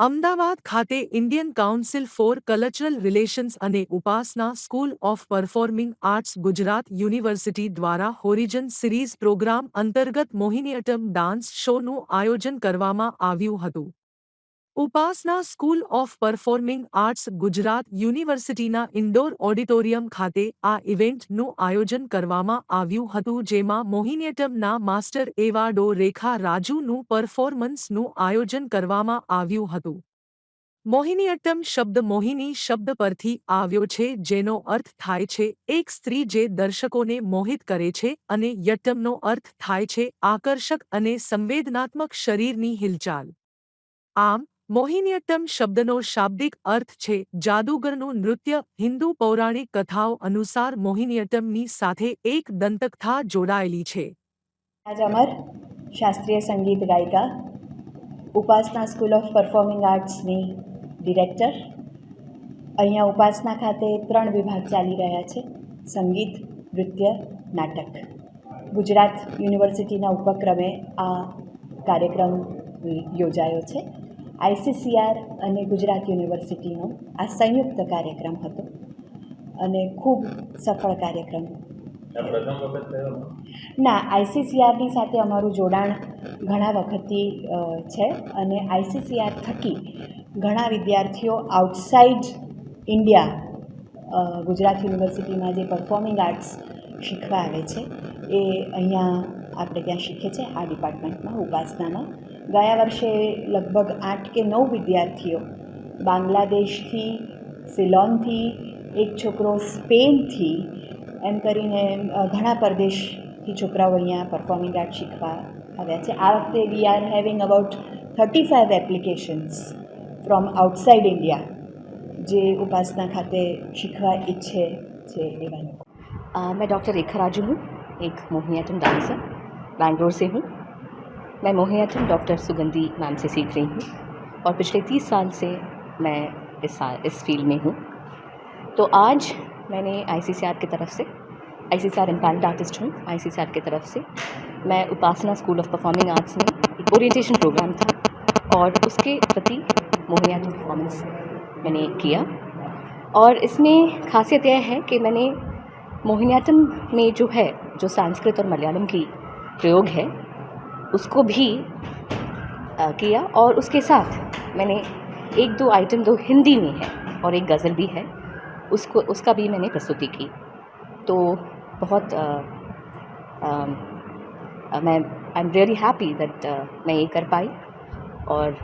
અમદાવાદ ખાતે Indian council for cultural relations અને Upasana school of performing arts Gujarat university દ્વારા હોરિજન series programme અંતર્ગત મોહિનીઅટમ dance શોનું આયોજન કરવામાં આવ્યું હતું. Upasana school of performing arts Gujarat યુનિવર્સિટીના ઇન્ડોર ઓડિટોરિયમ ખાતે આ ઇવેન્ટનું આયોજન કરવામાં આવ્યું હતું, જેમાં મોહિનીઅટમના માસ્ટર એવાડો રેખા રાજુનું પરફોર્મન્સનું આયોજન કરવામાં આવ્યું હતું. મોહિનીઅટ્ટમ શબ્દ મોહિની શબ્દ પરથી આવ્યો છે, જેનો અર્થ થાય છે, એક સ્ત્રી જે દર્શકોને મોહિત કરે છે અને યટ્ટમનો અર્થ થાય છે, આકર્ષક અને સંવેદનાત્મક શરીરની હિલચાલ. આમ મોહિનીઅટ્ટમ શબ્દનો શાબ્દિક અર્થ છે જાદુગરનું નૃત્ય, હિન્દુ પૌરાણિક કથાઓ અનુસાર મોહિનીયટ્ટમની સાથે એક દંતકથા જોડાયેલી છે. આજ અમર, શાસ્ત્રીય સંગીત ગાયિકા, ઉપાસના સ્કૂલ ઓફ પરફોર્મિંગ આર્ટ્સની ડિરેક્ટર. અહીંયા ઉપાસના ખાતે ત્રણ વિભાગ ચાલી રહ્યા છે, સંગીત, નૃત્ય, નાટક. ગુજરાત યુનિવર્સિટીના ઉપક્રમે આ કાર્યક્રમ યોજાયો છે. આઈસીસીઆર અને ગુજરાત યુનિવર્સિટીનો આ સંયુક્ત કાર્યક્રમ હતો અને ખૂબ સફળ કાર્યક્રમ. ના આઈસીસીઆરની સાથે અમારું જોડાણ ઘણા વખતથી છે અને આઈસીસીઆર થકી ઘણા વિદ્યાર્થીઓ આઉટસાઇડ ઇન્ડિયા ગુજરાત યુનિવર્સિટીમાં જે પરફોર્મિંગ આર્ટ્સ શીખવા આવે છે એ અહીંયા આપણે ત્યાં શીખે છે આ ડિપાર્ટમેન્ટમાં ઉપાસનામાં. ગયા વર્ષે લગભગ આઠ કે નવ વિદ્યાર્થીઓ બાંગ્લાદેશથી, સિલોનથી, એક છોકરો સ્પેનથી, એમ કરીને ઘણા પરદેશથી છોકરાઓ અહીંયા પરફોર્મિંગ આર્ટ શીખવા આવ્યા છે. આ વખતે we are having about thirty five applications from outside India જે ઉપાસના ખાતે શીખવા ઈચ્છે છે એવા લોકો. મેં ડૉક્ટર રેખા રાજુ હું, એક મોહિનીયાતમ ડાન્સર. बैंगलोर से हूँ। मैं मोहिनीअट्टम डॉक्टर सुगंधी मैम से सीख रही हूँ और पिछले तीस साल से मैं इस इस फ़ील्ड में हूँ। तो आज मैंने आईसीसीआर की तरफ़ से I C C R empanelled artist हूँ आई सी सी आर की तरफ़ से मैं Upasana school of performing arts में एक ओरिएंटेशन प्रोग्राम था और उसके प्रति मोहिनीअट्टम परफॉर्मेंस मैंने किया। और इसमें खासियत यह है कि मैंने मोहिनीअट्टम में जो है, जो संस्कृत और मलयालम की प्रयोग है उसको भी अ, किया और उसके साथ मैंने एक दो आइटम दो हिंदी में है और एक गज़ल भी है उसको उसका भी मैंने प्रस्तुति की। तो बहुत अम, अ, मैं I am really happy that मैं ये कर पाई और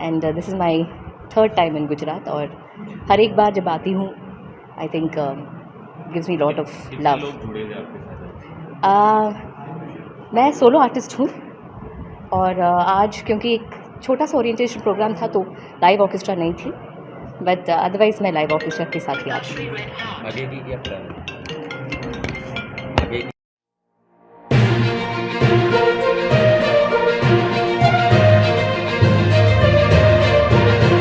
and this is my third time in Gujarat और हर एक बार जब आती हूँ I think gives me lot of love मैं सोलो आर्टिस्ट हूँ और आज क्योंकि एक छोटा सा ओरिएंटेशन प्रोग्राम था तो लाइव ऑर्केस्ट्रा नहीं थी बट अदरवाइज़ मैं लाइव ऑर्केस्ट्रा के साथ ही आती